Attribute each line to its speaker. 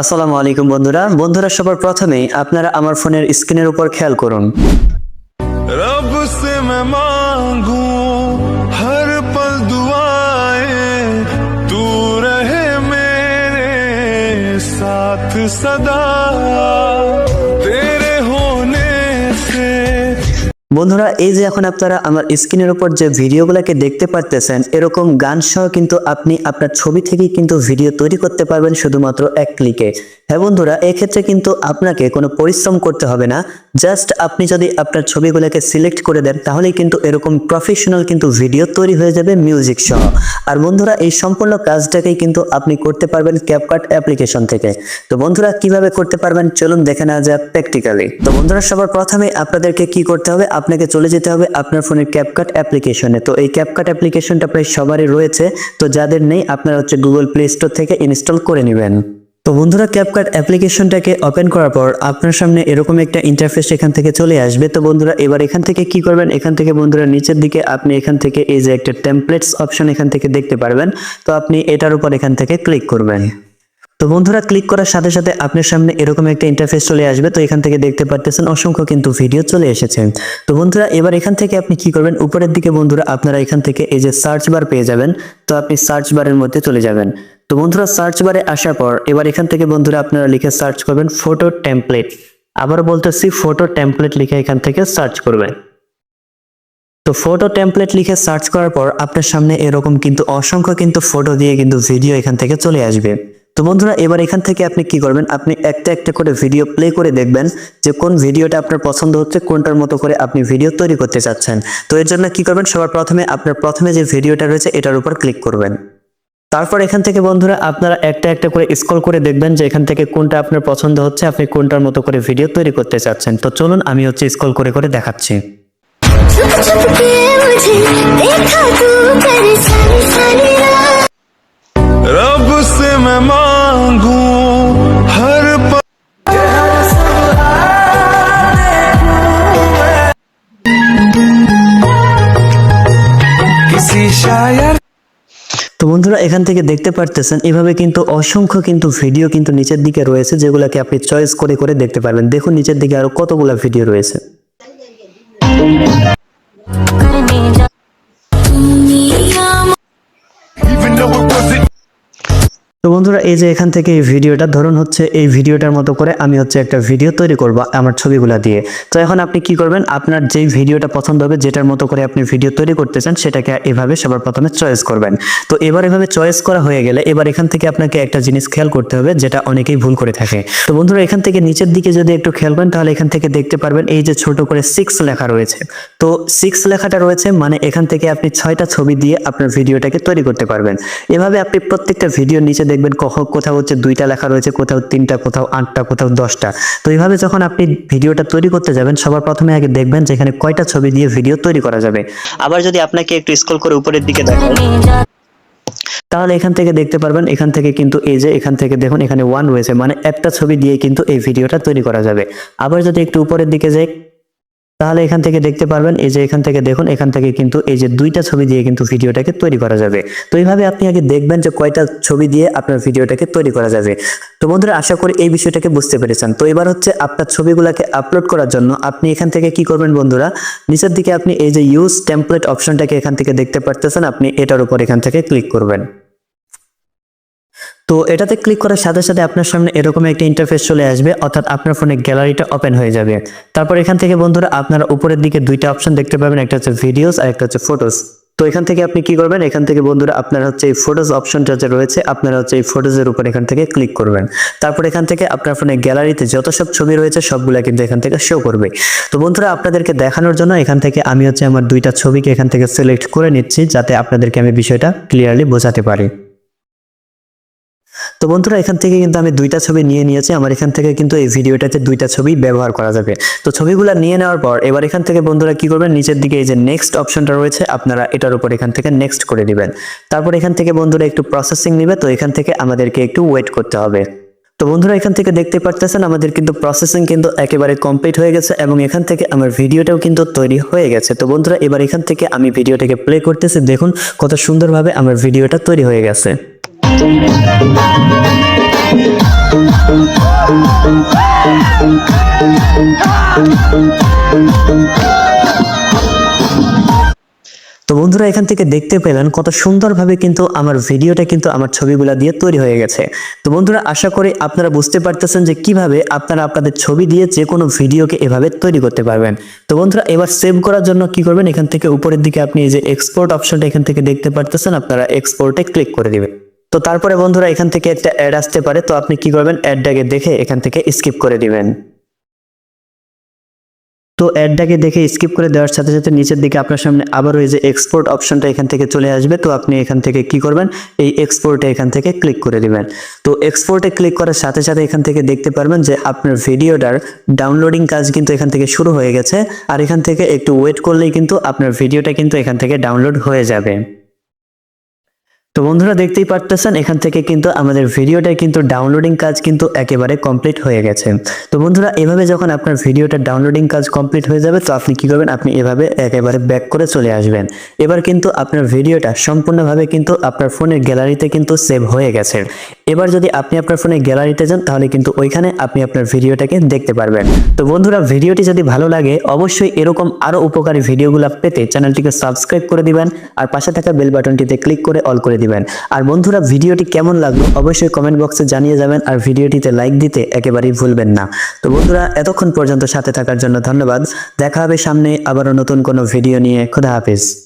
Speaker 1: আসসালামু আলাইকুম বন্ধুরা। বন্ধুরা সবার প্রথমে আপনারা আমার ফোনের স্ক্রিনের উপর খেয়াল করুন।
Speaker 2: সদা।
Speaker 1: বন্ধুরা, এই যে এখন আপনারা আমার স্ক্রিনের উপর যে ভিডিওগুলোকে দেখতে পারতেছেন, এরকম গান সহ কিন্তু আপনি আপনার ছবি থেকেই কিন্তু ভিডিও তৈরি করতে পারবেন শুধুমাত্র এক ক্লিকে। হ্যাঁ বন্ধুরা, এক্ষেত্রে কিন্তু আপনাকে কোনো পরিশ্রম করতে হবে না। জাস্ট আপনি যদি আপনার ছবিগুলোকে সিলেক্ট করে দেন, তাহলেই কিন্তু এরকম প্রফেশনাল কিন্তু ভিডিও তৈরি হয়ে যাবে মিউজিক সহ। আর বন্ধুরা, এই সম্পূর্ণ কাজটাকেই কিন্তু আপনি করতে পারবেন ক্যাপকাট অ্যাপ্লিকেশন থেকে। তো বন্ধুরা, কীভাবে করতে পারবেন? চলুন দেখে নেওয়া যাক প্র্যাকটিক্যালি তো বন্ধুরা, সবার প্রথমে আপনাদেরকে কি করতে হবে? আপনাকে চলে যেতে হবে আপনার ফোনের ক্যাপকাট অ্যাপ্লিকেশনে তো এই ক্যাপকাট অ্যাপ্লিকেশনটা প্রায় সবারই রয়েছে। তো যাদের নেই, আপনারা হচ্ছে গুগল প্লে স্টোর থেকে ইনস্টল করে নেবেন। তো বন্ধুরা ক্যাপকাট অ্যাপ্লিকেশনটাকে ওপেন করার পর আপনার সামনে এরকম একটা ইন্টারফেস এখান থেকে চলে আসবে। তো বন্ধুরা, এবার এখান থেকে কি করবেন? এখান থেকে বন্ধুরা, নিচের দিকে আপনি এখান থেকে এই যে একটা টেমপ্লেটস অপশন এখান থেকে দেখতে পারবেন। তো আপনি এটার উপর এখান থেকে ক্লিক করবেন। তো বন্ধুরা ক্লিক করার সাথে সাথে আপনার সামনে এরকম একটা ইন্টারফেস চলে আসবে। তো এখান থেকে দেখতে পারতেছেন অসংখ্য কিন্তু ভিডিও চলে এসেছে। তো বন্ধুরা, এবার এখান থেকে আপনি কি করবেন? উপরের দিকে বন্ধুরা, আপনারা এখান থেকে এই যে সার্চ বার পেয়ে যাবেন। তো আপনি সার্চ বারের মধ্যে চলে যাবেন। তো বন্ধুরা সার্চ বারে আসার পর এবার এখান থেকে বন্ধুরা আপনারা লিখে সার্চ করবেন ফটো টেমপ্লেট আবার বলতেছি ফটো টেমপ্লেট লিখে এখান থেকে সার্চ করবেন। তো ফটো টেমপ্লেট লিখে সার্চ করার পর আপনার সামনে এরকম কিন্তু অসংখ্য কিন্তু ফটো দিয়ে কিন্তু ভিডিও এখান থেকে চলে আসবে। তো বন্ধুরা এবার এখান থেকে আপনি কি করবেন আপনি একটা একটা করে ভিডিও প্লে করে দেখবেন যে কোন ভিডিওটা আপনার পছন্দ হচ্ছে কোনটার মতো করে আপনি ভিডিও তৈরি করতে চাচ্ছেন তো এর জন্য কি করবেন সবার প্রথমে আপনার প্রথমে যে ভিডিওটা রয়েছে এটার উপর ক্লিক করবেন তারপর এখান থেকে বন্ধুরা আপনারা একটা একটা করে স্ক্রল করে দেখবেন যে এখান থেকে কোনটা আপনার পছন্দ হচ্ছে আপনি কোনটার মতো করে ভিডিও তৈরি করতে চাচ্ছেন তো চলুন আমি হচ্ছে স্ক্রল করে করে দেখাচ্ছি
Speaker 3: छुप छुप के मुझे देखा तू कर सारी सारी रात
Speaker 2: रब से मैं मांगू हर पल किसी शायर
Speaker 1: তো বন্ধুরা এখান থেকে দেখতে পারতেছেন এভাবে কিন্তু অসংখ্য কিন্তু ভিডিও কিন্তু নিচের দিকে রয়েছে যেগুলোকে আপনি চয়েস করে করে দেখতে পারবেন দেখুন নিচের দিকে আরো কতগুলো ভিডিও রয়েছে তো বন্ধুরা, এই যে এখান থেকে এই ভিডিওটা, ধরুন হচ্ছে এই ভিডিওটার মতো করে আমি হচ্ছে একটা ভিডিও তৈরি করব আমার ছবিগুলা দিয়ে। তো এখন আপনি কি করবেন? আপনার যেই ভিডিওটা পছন্দ হবে, যেটার মতো করে আপনি ভিডিও তৈরি করতে চান, সেটাকে এভাবে সবার প্রথমে চয়েস করবেন। তো এবার এভাবে চয়েস করা হয়ে গেলে এবার এখান থেকে আপনাকে একটা জিনিস খেয়াল করতে হবে, যেটা অনেকেই ভুল করে থাকে। তো বন্ধুরা, এখান থেকে নিচের দিকে যদি একটু খেয়াল করেন, তাহলে এখান থেকে দেখতে পারবেন এই যে ছোট করে সিক্স লেখা রয়েছে। তো সিক্স লেখাটা রয়েছে মানে এখান থেকে আপনি ছয়টা ছবি দিয়ে আপনার ভিডিওটাকে তৈরি করতে পারবেন। এভাবে আপনি প্রত্যেকটা ভিডিও নিচে দেখবেন কোথাও হচ্ছে দুইটা লেখা রয়েছে, কোথাও তিনটা, কোথাও আটটা, কোথাও দশটা। তো এইভাবে যখন আপনি ভিডিওটা তৈরি করতে যাবেন, সবার প্রথমে আগে দেখবেন যেখানে কয়টা ছবি দিয়ে ভিডিও তৈরি করা যাবে। আবার যদি আপনাকে একটু স্ক্রল করে উপরের দিকে
Speaker 3: দেখা
Speaker 1: তাহলে এখান থেকে দেখতে পারবেন, এখান থেকে কিন্তু এই যে, এখান থেকে দেখুন, এখানে ওয়ান রয়েছে। মানে একটা ছবি দিয়ে কিন্তু এই ভিডিওটা তৈরি করা যাবে। আবার যদি একটু উপরের দিকে যাই তাহলে এখান থেকে দেখতে পারবেন, এই যে এখান থেকে দেখুন, এখান থেকে কিন্তু এই যে দুইটা ছবি দিয়ে কিন্তু ভিডিওটাকে তৈরি করা যাবে। তো এইভাবে আপনি আগে দেখবেন যে কয়টা ছবি দিয়ে আপনার ভিডিওটাকে তৈরি করা যাবে। তো বন্ধুরা, আশা করি এই বিষয়টাকে বুঝতে পেরেছেন। তো এবার হচ্ছে আপনার ছবিগুলোকে আপলোড করার জন্য আপনি এখান থেকে কি করবেন বন্ধুরা, নিচের দিকে আপনি এই যে ইউজ টেমপ্লেট অপশনটাকে এখান থেকে দেখতে পারতেছেন, আপনি এটার উপর এখান থেকে ক্লিক করবেন। তো এটাতে ক্লিক করার সাথে সাথে আপনার সামনে এরকম একটা ইন্টারফেস চলে আসবে, অর্থাৎ আপনার ফোনে গ্যালারিটা ওপেন হয়ে যাবে। তারপর এখান থেকে বন্ধুরা আপনারা উপরের দিকে দুইটা অপশন দেখতে পাবেন, একটা হচ্ছে ভিডিওস আর একটা হচ্ছে ফটোস তো এখান থেকে আপনি কি করবেন? এখান থেকে বন্ধুরা আপনার হচ্ছে এই ফটোজ অপশনটা যে রয়েছে, আপনারা হচ্ছে এই ফটোজের উপর এখান থেকে ক্লিক করবেন। তারপর এখান থেকে আপনার ফোনে গ্যালারিতে যত সব ছবি রয়েছে, সবগুলা কিন্তু এখান থেকে শো করবে। তো বন্ধুরা আপনাদেরকে দেখানোর জন্য এখান থেকে আমি হচ্ছে আমার দুইটা ছবিকে এখান থেকে সিলেক্ট করে নিচ্ছি, যাতে আপনাদেরকে আমি বিষয়টা ক্লিয়ারলি বোঝাতে পারি। তো বন্ধুরা, এখান থেকে কিন্তু আমি দুইটা ছবি নিয়ে নিয়েছি। আমার এখান থেকে কিন্তু এই ভিডিওটাতে দুইটা ছবি ব্যবহার করা যাবে। তো ছবিগুলো নিয়ে নেওয়ার পর এবার এখান থেকে বন্ধুরা কি করবেন? নিচের দিকে এই যে নেক্সট অপশনটা রয়েছে, আপনারা এটার উপর এখান থেকে নেক্সট করে দিবেন। তারপর এখান থেকে বন্ধুরা একটু প্রসেসিং নেবে, তো এখান থেকে আমাদেরকে একটু ওয়েট করতে হবে। তো বন্ধুরা, এখান থেকে দেখতে পারতেছেন, আমাদের কিন্তু প্রসেসিং কিন্তু একেবারে কমপ্লিট হয়ে গেছে এবং এখান থেকে আমার ভিডিওটাও কিন্তু তৈরি হয়ে গেছে। তো বন্ধুরা, এবার এখান থেকে আমি ভিডিওটাকে প্লে করতেছি। দেখুন কত সুন্দরভাবে আমার ভিডিওটা তৈরি হয়ে গেছে। তো বন্ধুরা, এখান থেকে দেখতে পেলেন কত সুন্দরভাবে কিন্তু আমার ভিডিওটা কিন্তু আমার ছবিগুলা দিয়ে তৈরি হয়ে গেছে। তো বন্ধুরা, আশা করি আপনারা বুঝতে পারতেছেন যে কীভাবে আপনারা আপনাদের ছবি দিয়ে যে কোনো ভিডিওকে এভাবে তৈরি করতে পারবেন। তো বন্ধুরা, এবার সেভ করার জন্য কি করবেন? এখান থেকে উপরের দিকে আপনি এই যে এক্সপোর্ট অপশনটা এখান থেকে দেখতে পারতেছেন, আপনারা এক্সপোর্টে ক্লিক করে দিবেন। তো তারপরে বন্ধুরা এখান থেকে একটা অ্যাড আসতে পারে, তো আপনি কি করবেন? অ্যাডটাকে দেখে এখান থেকে স্কিপ করে দিবেন। তো অ্যাডটাকে দেখে স্কিপ করে দেওয়ার সাথে সাথে নিচের দিকে আপনার সামনে আবারও এই যে এক্সপোর্ট অপশনটা এখান থেকে চলে আসবে, তো আপনি এখান থেকে কি করবেন? এই এক্সপোর্টে এখান থেকে ক্লিক করে দিবেন। তো এক্সপোর্টে ক্লিক করার সাথে সাথে এখান থেকে দেখতে পারবেন যে আপনার ভিডিওটার ডাউনলোডিং কাজ কিন্তু এখান থেকে শুরু হয়ে গেছে। আর এখান থেকে একটু ওয়েট করলেই কিন্তু আপনার ভিডিওটা কিন্তু এখান থেকে ডাউনলোড হয়ে যাবে। তো বন্ধুরা দেখতেই পারতেছেন, এখান থেকে কিন্তু আমাদের ভিডিওটা কিন্তু ডাউনলোডিং কাজ কিন্তু একেবারে কমপ্লিট হয়ে গেছে। তো বন্ধুরা, এভাবে যখন আপনার ভিডিওটা ডাউনলোডিং কাজ কমপ্লিট হয়ে যাবে, তো আপনি কি করবেন? আপনি এভাবে একেবারে ব্যাক করে চলে আসবেন। এবার কিন্তু আপনার ভিডিওটা সম্পূর্ণভাবে কিন্তু আপনার ফোনের গ্যালারিতে কিন্তু সেভ হয়ে গেছে। এবার যদি আপনি আপনার ফোনের গ্যালারিতে যান, তাহলে কিন্তু ওইখানে আপনি আপনার ভিডিওটাকে দেখতে পারবেন। তো বন্ধুরা, ভিডিওটি যদি ভালো লাগে, অবশ্যই এরকম আরও উপকারী ভিডিওগুলো পেতে চ্যানেলটিকে সাবস্ক্রাইব করে দিবেন, আর পাশে থাকা বেল বাটনটিতে ক্লিক করে অল করে দিবেন। আর বন্ধুরা, ভিডিওটি কেমন লাগল অবশ্যই কমেন্ট বক্সে জানিয়ে যাবেন আর ভিডিওটিতে লাইক দিতে একেবারেই ভুলবেন না। তো বন্ধুরা, এতক্ষণ পর্যন্ত সাথে থাকার জন্য ধন্যবাদ। দেখা হবে সামনে আবারও নতুন কোনো ভিডিও নিয়ে। খোদা হাফিজ।